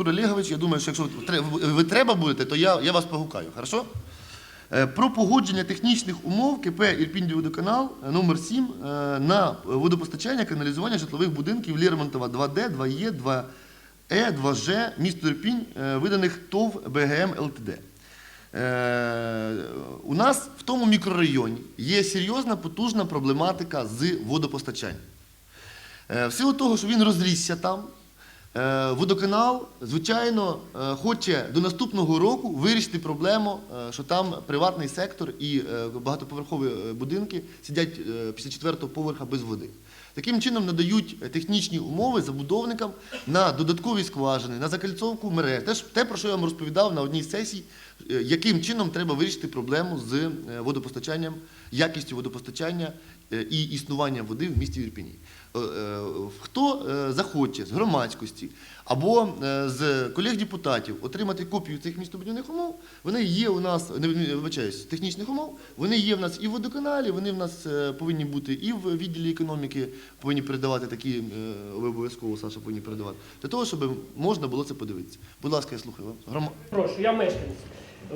Артур Олегович, я думаю, що якщо ви треба будете, то я, я вас погукаю. Хорошо? Е, Про погодження технічних умов КП Ірпінь-Водоканал номер 7 е, на водопостачання каналізування житлових будинків Лермонтова 2Д, 2Е, 2Е, 2Ж, місто Ірпінь, е, виданих ТОВ БГМ ЛТД. У нас в тому мікрорайоні є серйозна потужна проблематика з водопостачанням. В силу того, що він розрісся там, водоканал, звичайно, е, хоче до наступного року вирішити проблему, е, що там приватний сектор і е, багатоповерхові е, будинки сидять е, після четвертого поверха без води. Таким чином надають е, технічні умови забудовникам на додаткові скважини, на закальцовку мереж. Те, те, про що я вам розповідав на одній сесії, е, яким чином треба вирішити проблему з е, водопостачанням, якістю водопостачання е, і існування води в місті Ірпіні. Е, е, Хто е, захоче з громадськості або з колег-депутатів отримати копію цих містобудівних умов, вони є у нас, не вибачаюсь, технічних умов, вони є в нас і в водоканалі, вони в нас повинні бути і в відділі економіки, повинні передавати такі, ви обов'язково, Саша, повинні передавати, для того, щоб можна було це подивитися. Будь ласка, я слухаю вас. Грома- Прошу, я мешканець.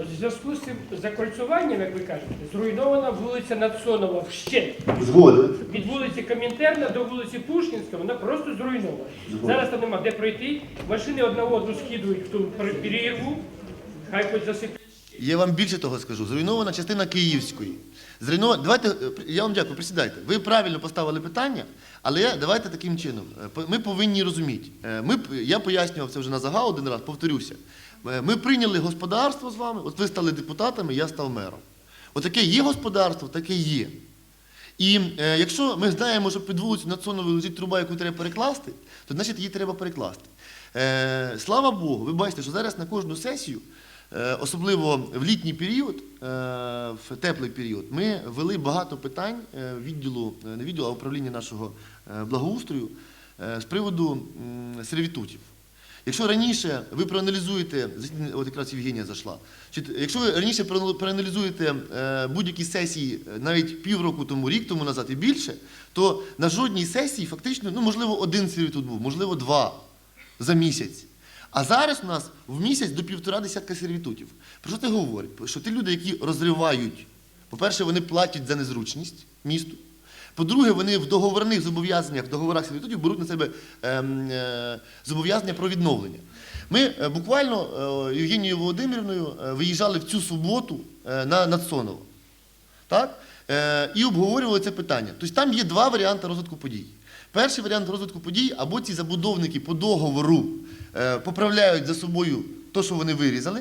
У зв'язку з цим закольцюванням, як ви кажете, зруйнована вулиця Надсонова вщент. Згоден. Від вулиці Комінтерна до вулиці Пушкінська вона просто зруйнована. Зараз там нема де пройти. Машини одна одну скидують в ту перерву, хай хоч засипають. Я вам більше того скажу. Зруйнована частина Київської. Зруйнована. Давайте, е, я вам дякую, присідайте. Ви правильно поставили питання, але я- давайте таким чином. Е, Ми повинні розуміти. Е, Ми, я пояснював це вже на загал один раз, повторюся. Е, Ми прийняли господарство з вами, от ви стали депутатами, я став мером. Отаке є господарство, таке є. І е, якщо ми знаємо, що під вулицю Нацоновою лежить труба, яку треба перекласти, то значить її треба перекласти. Е, слава Богу, ви бачите, що зараз на кожну сесію, е, особливо в літній період, е, в теплий період, ми ввели багато питань е, відділу, е, не відділу, а управління нашого благоустрою е, з приводу сервітутів. Якщо раніше ви проаналізуєте, от якраз Євгенія зайшла, якщо ви раніше проаналізуєте е, будь-які сесії е, навіть півроку тому, рік тому назад і більше, то на жодній сесії фактично, ну можливо, один сервітут був, можливо, два за місяць. А зараз у нас в місяць до півтора десятка сервітутів. Про що це говорить? Що ті люди, які розривають, по-перше, вони платять за незручність місту. По-друге, вони в договорних зобов'язаннях, в договорах сервітутів беруть на себе ем, е, зобов'язання про відновлення. Ми е, буквально е, Євгенією Володимирівною виїжджали в цю суботу на Надсоново. Так? І обговорювали це питання. Тобто там є два варіанти розвитку подій. Перший варіант розвитку подій, або ці забудовники по договору поправляють за собою те, що вони вирізали,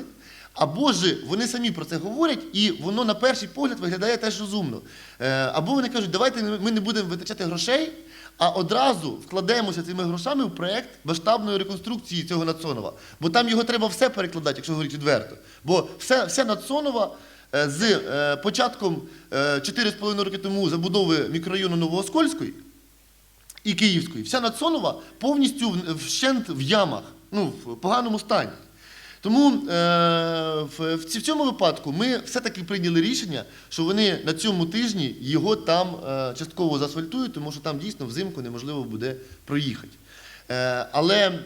або ж вони самі про це говорять, і воно на перший погляд виглядає теж розумно. Е, або вони кажуть, давайте ми не будемо витрачати грошей, а одразу вкладаємося цими грошами в проєкт масштабної реконструкції цього Нацонова. Бо там його треба все перекладати, якщо говорити відверто. Бо все, все Нацонова е, з е, початком е, 4,5 роки тому забудови мікрорайону Новооскольської і Київської, вся Нацонова повністю вщент в ямах, ну, в поганому стані. Тому е, в, цьому випадку ми все-таки прийняли рішення, що вони на цьому тижні його там е, частково заасфальтують, тому що там дійсно взимку неможливо буде проїхати. Е, але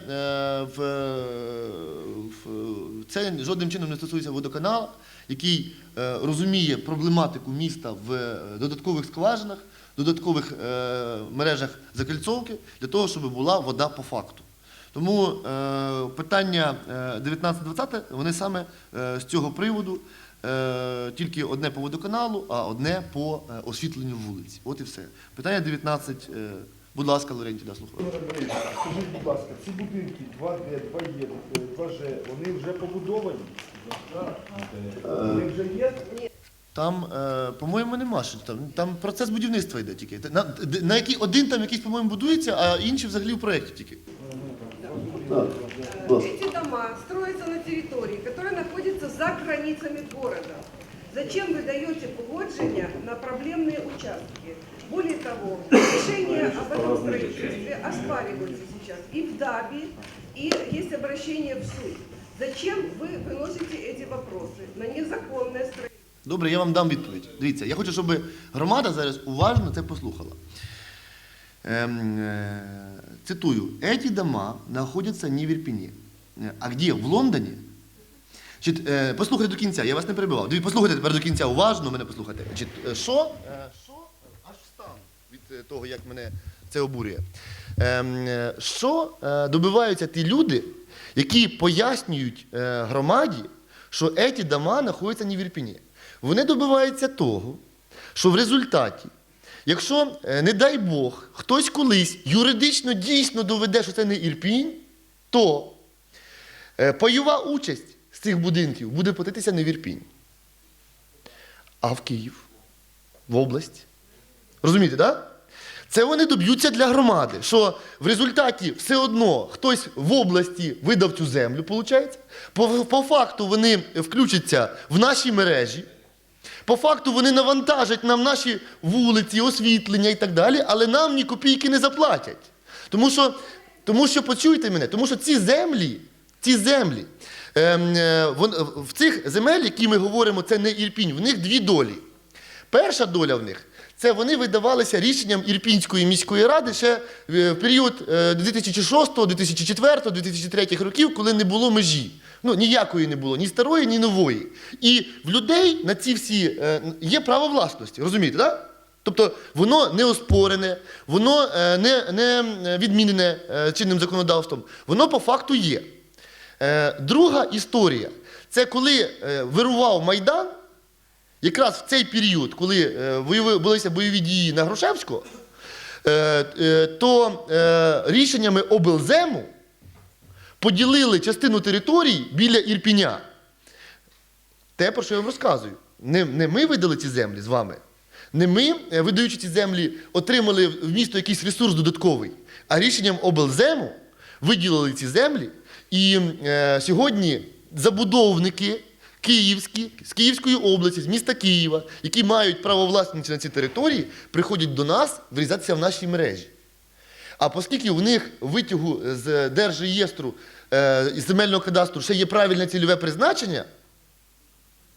це жодним чином не стосується водоканалу, який розуміє проблематику міста в додаткових скважинах, додаткових мережах закільцовки для того, щоб була вода по факту. Тому е, питання е, 19-20, вони саме е, з цього приводу, е, тільки одне по водоканалу, а одне по е, освітленню вулиць. От і все. Питання 19. Е, будь ласка, Лоренті, да, слухаю. Скажіть, будь ласка, ці будинки 2D, 2Е, 2Ж, вони вже побудовані? Вони вже є? Там, е, по-моєму, нема що там. Там процес будівництва йде тільки. На, на який один там якийсь, по-моєму, будується, а інші взагалі в проєкті тільки. Эти дома строятся на территории, которая находится за границами города. Зачем вы даете погодження на проблемные участки? Более того, решение об этом строительстве оспариваются сейчас и в ДАБе, и есть обращение в суд. Зачем вы выносите эти вопросы на незаконное строительство? Добре, я вам дам відповідь. Дивіться, я хочу, щоб громада зараз уважно це послухала. Эм, э, цитую, эти дома находятся не в Ирпене. Э, А где? В Лондоні? Значить, е, послухайте до кінця, я вас не перебивав. Диві- Послухайте тепер до кінця уважно мене послухайте. Значить, е, що, е, що аж встав від е, того, як мене це обурює. Ем, е, Що е, добиваються ті люди, які пояснюють е, громаді, що ці дома знаходяться не в Ірпіні? Вони добиваються того, що в результаті, якщо, е, не дай Бог, хтось колись юридично дійсно доведе, що це не Ірпінь, то Е, Пайова участь з цих будинків буде платитися не в Ірпінь, а в Київ, в область. Розумієте, так? Да? Це вони доб'ються для громади, що в результаті все одно хтось в області видав цю землю, виходить. По, по факту вони включаться в наші мережі. По факту вони навантажать нам наші вулиці, освітлення і так далі, але нам ні копійки не заплатять. Тому що, тому що почуйте мене, тому що ці землі, ці землі, ем, е, в цих земель, які ми говоримо, це не Ірпінь, в них дві долі. Перша доля в них це вони видавалися рішенням Ірпінської міської ради ще е, в період е, 2006, 2004, 2003 років, коли не було межі. Ну, ніякої не було, ні старої, ні нової. І в людей на ці всі е, є право власності, розумієте, так? Тобто воно не оспорене, воно е, не, не відмінене е, чинним законодавством, воно по факту є. Друга історія це коли вирував Майдан, якраз в цей період, коли воювали- бойові дії на Грушевського, то рішеннями облзему поділили частину територій біля Ірпіня. Те, про що я вам розказую. Не, не ми видали ці землі з вами. Не ми, е, видаючи ці землі, отримали в місто якийсь ресурс додатковий, а рішенням облзему виділили ці землі. І е, сьогодні забудовники київські, з Київської області, з міста Києва, які мають право власності на ці території, приходять до нас врізатися в наші мережі. А оскільки в них витягу з Держреєстру е, із земельного кадастру ще є правильне цільове призначення,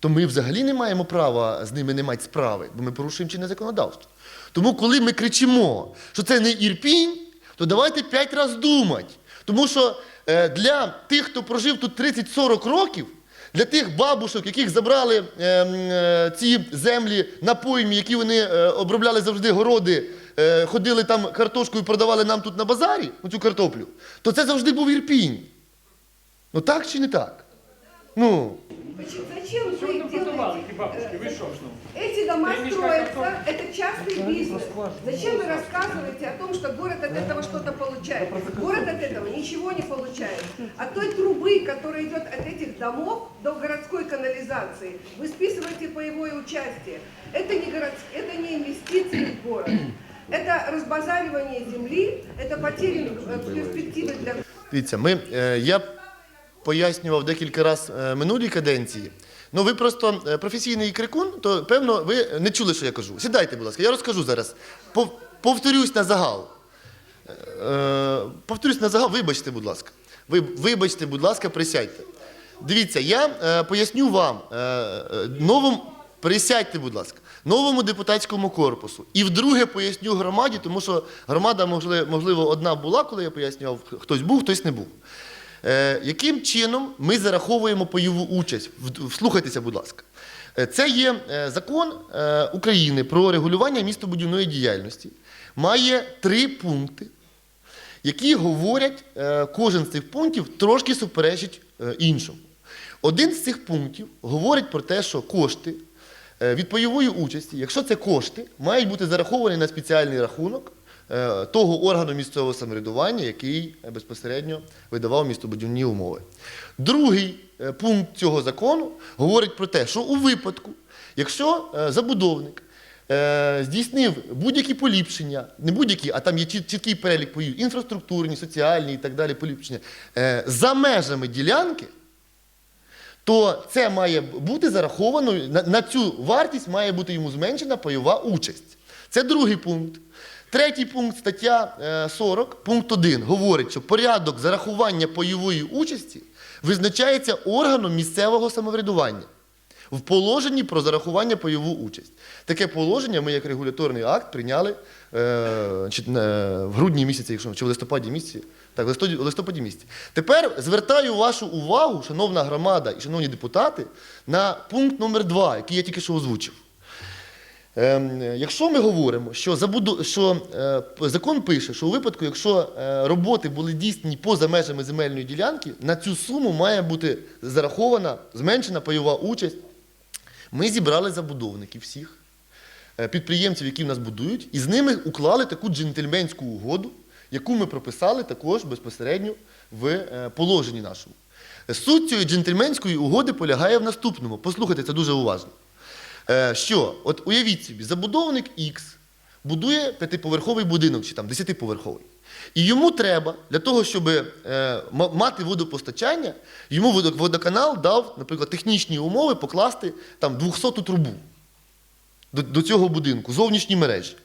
то ми взагалі не маємо права з ними не мати справи, бо ми порушуємо чинне законодавство. Тому, коли ми кричимо, що це не Ірпінь, то давайте п'ять разів думати. Тому що е, для тих, хто прожив тут 30-40 років, для тих бабушок, яких забрали е, е, ці землі на поймі, які вони е, обробляли завжди городи, е, ходили там картошку і продавали нам тут на базарі, оцю картоплю, то це завжди був Ірпінь. Ну так чи не так? Ну. Почему- Зачем Що ви вы там продавали, делаете? ті бабушки? Ви що? Эти дома Три мешка строятся, картошки. это частный бизнес. Зачем вы рассказываете о том, что город от этого что-то получает? Город от этого ничего не получает. От той трубы, которая идет от этих домов до городской канализации, вы списываете паевое участие. Это не, город, это не инвестиции в город. Это разбазаривание земли, это потери э, перспективы для Дивіться, ми, е, я пояснював декілька разів е, минулій каденції. Ну, ви просто е, професійний крикун, то певно ви не чули, що я кажу. Сідайте, будь ласка, я розкажу зараз. Пов- Повторюсь на загал. Е, Повторюсь на загал, вибачте, будь ласка. Ви, вибачте, будь ласка, присядьте. Дивіться, я е, поясню вам е, е, новому. Присядьте, будь ласка, новому депутатському корпусу. І вдруге поясню громаді, тому що громада, можливо, одна була, коли я пояснював, хтось був, хтось не був. Е, яким чином ми зараховуємо пайову участь? Вслухайтеся, будь ласка. Е, Це є е, закон е, України про регулювання містобудівної діяльності. Має три пункти, які говорять, кожен з цих пунктів трошки суперечить іншому. Один з цих пунктів говорить про те, що кошти від пайової участі, якщо це кошти, мають бути зараховані на спеціальний рахунок е, того органу місцевого самоврядування, який е, безпосередньо видавав містобудівні умови. Другий е, пункт цього закону говорить про те, що у випадку, якщо е, забудовник е, здійснив будь-які поліпшення, не будь-які, а там є чіткий перелік поїв, інфраструктурні, соціальні і так далі поліпшення, е, за межами ділянки, то це має бути зараховано, на, на цю вартість має бути йому зменшена пайова участь. Це другий пункт. Третій пункт, стаття е, 40, пункт 1, говорить, що порядок зарахування пайової участі визначається органом місцевого самоврядування. В положенні про зарахування пайову участь. Таке положення ми як регуляторний акт прийняли е, чи, е, в грудні місяці, якщо чи в листопаді місяці. Так, в листопаді, місяці. Тепер звертаю вашу увагу, шановна громада і шановні депутати, на пункт номер 2, який я тільки що озвучив. Ем, Якщо ми говоримо, що, забуду, що е, закон пише, що у випадку, якщо е, роботи були дійсні поза межами земельної ділянки, на цю суму має бути зарахована зменшена пайова участь. Ми зібрали забудовників всіх, е, підприємців, які в нас будують, і з ними уклали таку джентльменську угоду, яку ми прописали також безпосередньо в е, положенні нашому. Суть цієї джентльменської угоди полягає в наступному. Послухайте це дуже уважно. Е, Що, от уявіть собі, забудовник X будує п'ятиповерховий будинок чи там десятиповерховий. І йому треба для того, щоб е, мати водопостачання, йому водоканал дав, наприклад, технічні умови покласти там 200 трубу до, до цього будинку, зовнішні мережі.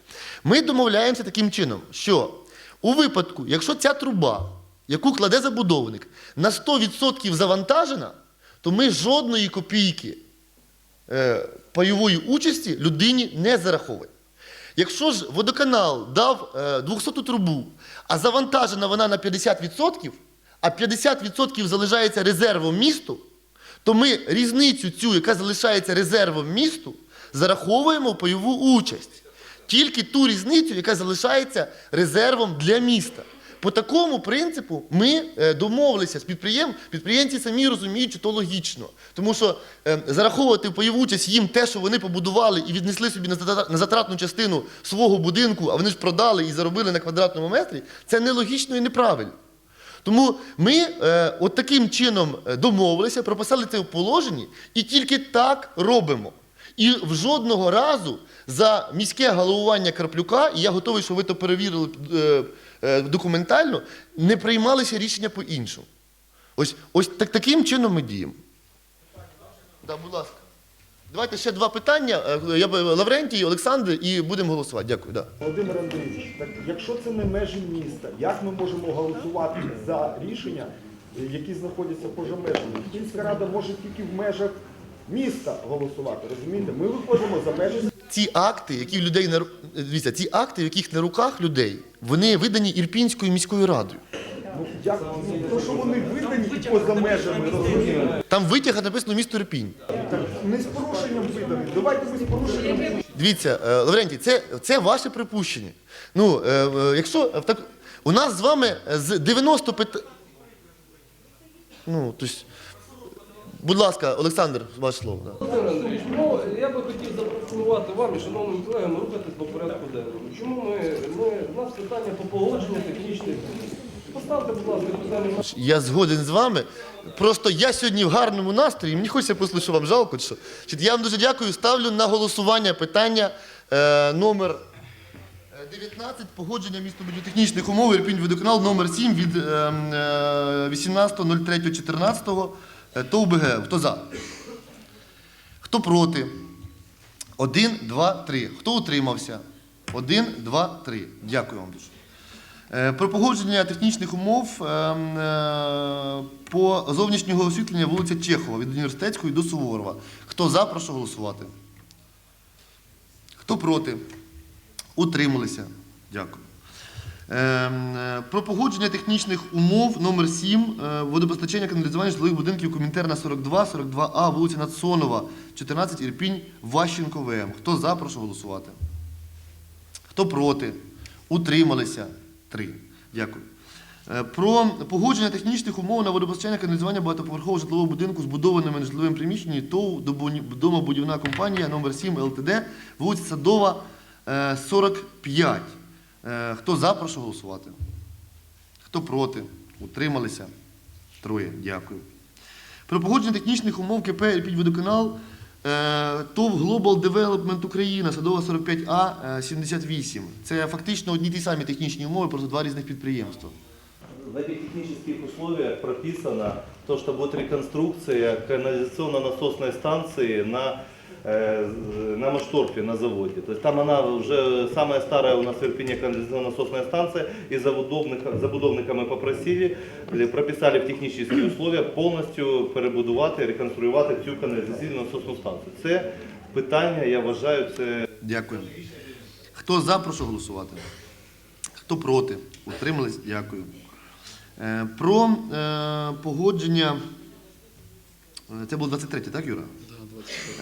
Ми домовляємося таким чином, що у випадку, якщо ця труба, яку кладе забудовник, на 100% завантажена, то ми жодної копійки е, пайової участі людині не зараховуємо. Якщо ж водоканал дав е, 200 трубу, а завантажена вона на 50%, а 50% залишається резервом місту, то ми різницю цю, яка залишається резервом місту, зараховуємо в пайову участь. Тільки ту різницю, яка залишається резервом для міста. По такому принципу ми е, домовилися з підприєм... підприємці самі розуміють, що то логічно. Тому що е, зараховувати в пайову участь їм те, що вони побудували і віднесли собі на затра- на затратну частину свого будинку, а вони ж продали і заробили на квадратному метрі, це нелогічно і неправильно. Тому ми е, от таким чином е, домовилися, прописали це в положенні і тільки так робимо. І в жодного разу за міське головування Карплюка, і я готовий, щоб ви то перевірили е, е, документально, не приймалися рішення по-іншому. Ось, ось так, таким чином ми діємо. Да, будь ласка. Давайте ще два питання. Е, Я Лаврентій, Олександр, і будемо голосувати. Дякую. Да. Володимир Андрійович, так якщо це не межі міста, як ми можемо голосувати за рішення, які знаходяться поза межами? Київська рада може тільки в межах міста голосувати, розумієте? Ми виходимо за межі ці акти, які людей на дивіться, ці акти, в яких на руках людей, вони видані Ірпінською міською радою. ну, як, ну, то, що вони видані і поза межами, розумієте? Там витяг написано місто Ірпінь. Так, не з порушенням видані. Давайте ми з порушенням. Дивіться, е, Лаврентій, це, це ваше припущення. Ну, е, е, якщо так, у нас з вами з 90 питань. Ну, тобто, будь ласка, Олександр, ваше слово. Володимир Андрійович, ну я би хотів запропонувати вам і шановним колегам рухатись по порядку денному. Чому ми, ми у нас питання по погодженню технічних. Поставте, будь ласка, питання. Я згоден з вами. Просто я сьогодні в гарному настрої, мені хочеться послухати, що вам жалко. чи Що. Значить, Я вам дуже дякую. Ставлю на голосування питання е, номер е, 19 погодження містобудівтехнічних умов Ірпінь водоканал номер 7 від е, е, 18.03.14 е, ТОВ БГ. Хто за? Хто проти? Один, два, три. Хто утримався? Один, два, три. Дякую вам дуже. Е, Про погодження технічних умов ем, е, по зовнішнього освітлення вулиця Чехова від університетської до Суворова. Хто за, прошу голосувати. Хто проти? Утрималися. Дякую. Ем, е, Про погодження технічних умов номер 7 е, водопостачання каналізування житлових будинків Комінтерна 42, 42А, вулиця Надсонова, 14, Ірпінь, Ващенко ВМ. Хто за, прошу голосувати. Хто проти? Утрималися? Три. Дякую. Е, Про погодження технічних умов на водопостачання каналізування багатоповерхового житлового будинку, збудованими нежитловим приміщенням ТОВ «Добу- домобудівна компанія номер 7 ЛТД, вулиця Садова, е, 45. Е, Хто за, прошу голосувати. Хто проти? Утрималися? Троє. Дякую. Про погодження технічних умов КП «Ірпінь-Водоканал» е, ТОВ Global Development Україна, Садова 45А, е, 78. Це фактично одні ті самі технічні умови, просто два різних підприємства. В этих технических условиях прописано то, что будет реконструкция канализационно-насосной станции на на Машторфе на заводе. То есть там она уже самая старая у нас в Ирпене канализационно-насосная станция, и забудовника, забудовника ми попросили, е, прописали в технічні условия повністю перебудувати, реконструювати цю каналізаційну насосну станцію. Це питання, я вважаю, це Дякую. Хто за, прошу голосувати. Хто проти? Утримались? Дякую. Е, Про е, погодження. е, Це було 23, так, Юра?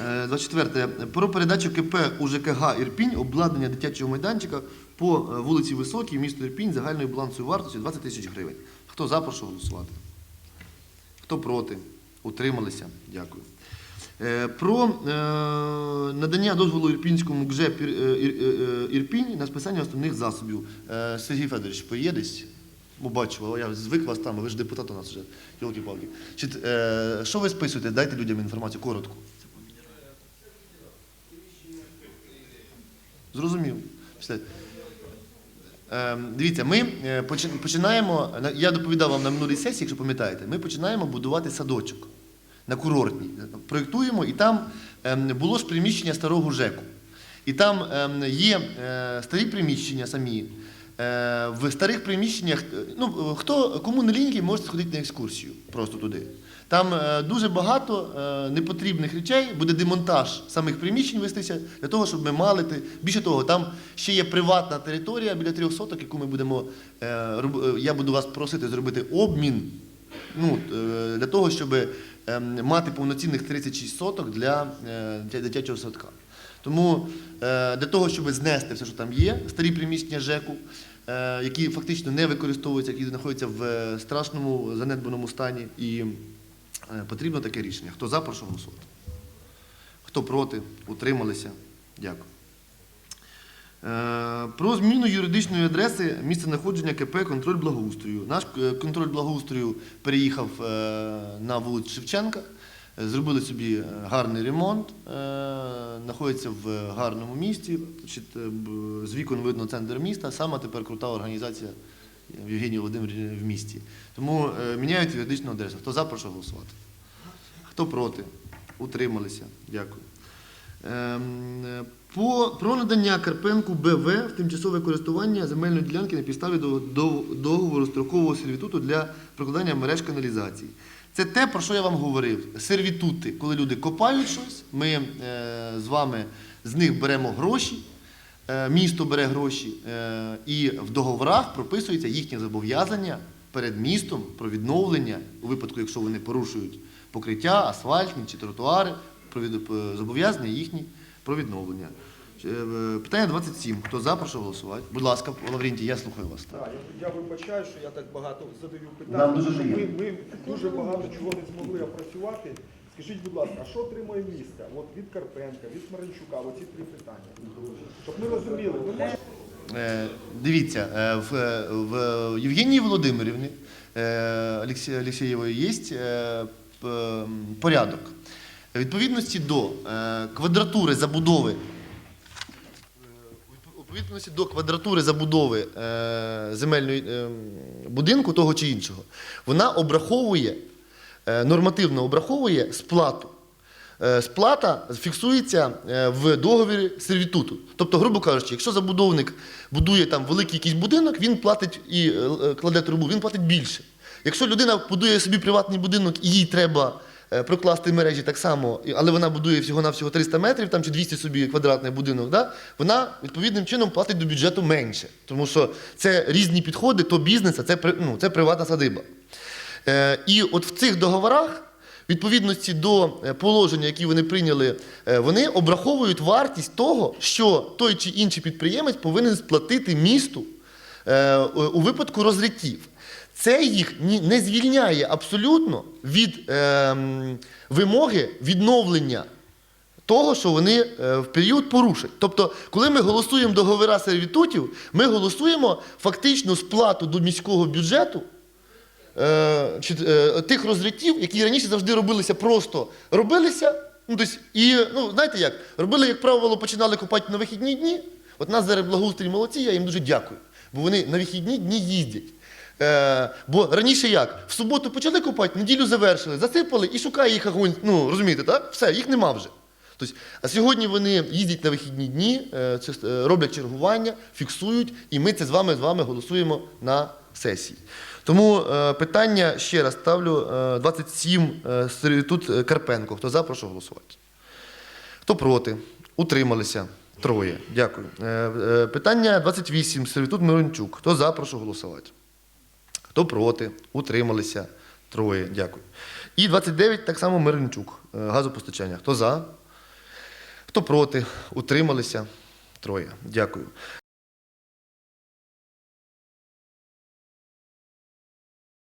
Е, 24. Про передачу КП УЖКГ Ірпінь обладнання дитячого майданчика по е, вулиці Високій, місто Ірпінь, загальною балансовою вартістю 20 тисяч гривень. Хто за, прошу голосувати. Хто проти? Утрималися? Дякую. Е, Про е, надання дозволу Ірпінському ГЖЕ Пір- е, Ір- е, е, Ірпінь на списання основних засобів. Е, Сергій Федорович, поє десь? Бо бачу, я звик вас там, ви ж депутат у нас вже, йолки-палки. Е, що ви списуєте? Дайте людям інформацію коротко. Зрозумів. Е, Дивіться, ми е, починаємо, я доповідав вам на минулій сесії, якщо пам'ятаєте, ми починаємо будувати садочок на курортній. Проєктуємо, і там ем, було ж приміщення старого ЖЕКу. І там ем, є е, старі приміщення самі. Е, В старих приміщеннях, ну, хто, кому не ліньки, можете сходити на екскурсію просто туди. Там е, дуже багато е, непотрібних речей, буде демонтаж самих приміщень вестися для того, щоб ми мали. Більше того, там ще є приватна територія біля трьох соток, яку ми будемо. е, Я буду вас просити зробити обмін ну, для того, щоб ем, мати повноцінних 36 соток для дитячого садка. Тому для того, щоб знести все, що там є, старі приміщення ЖЕКу, які фактично не використовуються, які знаходяться в страшному занедбаному стані, і потрібно таке рішення. Хто за, прошу голосувати. Хто проти, утрималися. Дякую. Е, Про зміну юридичної адреси місця знаходження КП контроль благоустрою. Наш е, контроль благоустрою переїхав е, на вулицю Шевченка, Е, зробили собі е, гарний ремонт, е, знаходиться в гарному місті. Е, З вікон видно центр міста. Сама тепер крута організація в Євгенії Володимирівні в місті. Тому е, міняють юридичну адресу. Хто за, прошу голосувати. Хто проти? Утрималися. Дякую. Ем, По, про надання Карпенку БВ в тимчасове користування земельної ділянки на підставі до, до, договору строкового сервітуту для прокладання мереж каналізації. Це те, про що я вам говорив. Сервітути, коли люди копають щось, ми е, з вами з них беремо гроші, місто бере гроші, е, і в договорах прописується їхнє зобов'язання перед містом про відновлення, у випадку, якщо вони порушують покриття, асфальтні чи тротуари, про зобов'язання їхні про відновлення. Е, е, Питання 27. Хто за, прошу голосувати. Будь ласка, Лаврентій, я слухаю вас. Так, я, я вибачаю, що я так багато задаю питань. Нам дуже Ми, ми дуже багато чого не змогли опрацювати. Скажіть, будь ласка, а що отримує місто? От від Карпенка, від Смаренчука, оці три питання. Щоб ми розуміли, ми можемо Е, Дивіться, е, в, е, в Євгенії Володимирівні е, Олексі- Олексієвої є е, порядок. Відповідності до квадратури забудови відповідності до квадратури забудови земельної будинку того чи іншого, вона обраховує, нормативно обраховує сплату. Е, Сплата фіксується е, в договорі сервітуту. Тобто, грубо кажучи, якщо забудовник будує там великий якийсь будинок, він платить і е, е, кладе трубу, він платить більше. Якщо людина будує собі приватний будинок і їй треба е, прокласти мережі так само, але вона будує всього-навсього 300 метрів там, чи 200 собі квадратний будинок, да? вона відповідним чином платить до бюджету менше. Тому що це різні підходи, то бізнес, а це, ну, це приватна садиба. Е, І от в цих договорах, відповідності до е, положення, які вони прийняли, е, вони обраховують вартість того, що той чи інший підприємець повинен сплатити місту у випадку розриттів. Це їх не звільняє абсолютно від вимоги відновлення того, що вони в період порушать. Тобто, коли ми голосуємо договора сервітутів, ми голосуємо фактично сплату до міського бюджету тих розриттів, які раніше завжди робилися просто робилися. Ну, тобто, і, ну, знаєте як, робили, як правило, починали копати на вихідні дні. От нас зараз благоустрій молодці, я їм дуже дякую. Бо вони на вихідні дні їздять. Е, бо раніше як? В суботу почали копати, неділю завершили, засипали і шукає їх огонь. Ну, розумієте, так? Все, їх нема вже. Тобто, а сьогодні вони їздять на вихідні дні, е, е, роблять чергування, фіксують, і ми це з вами з вами голосуємо на сесії. Тому е, питання ще раз ставлю е, 27 е, е, Карпенко. Хто за, прошу голосувати. Хто проти? Утрималися. Троє. Дякую. Питання 28. Сервітут Мирончук. Хто за, прошу голосувати. Хто проти? Утрималися. Троє. Дякую. І 29 так само Мирончук. Е, Газопостачання. Хто за? Хто проти? Утрималися. Троє. Дякую.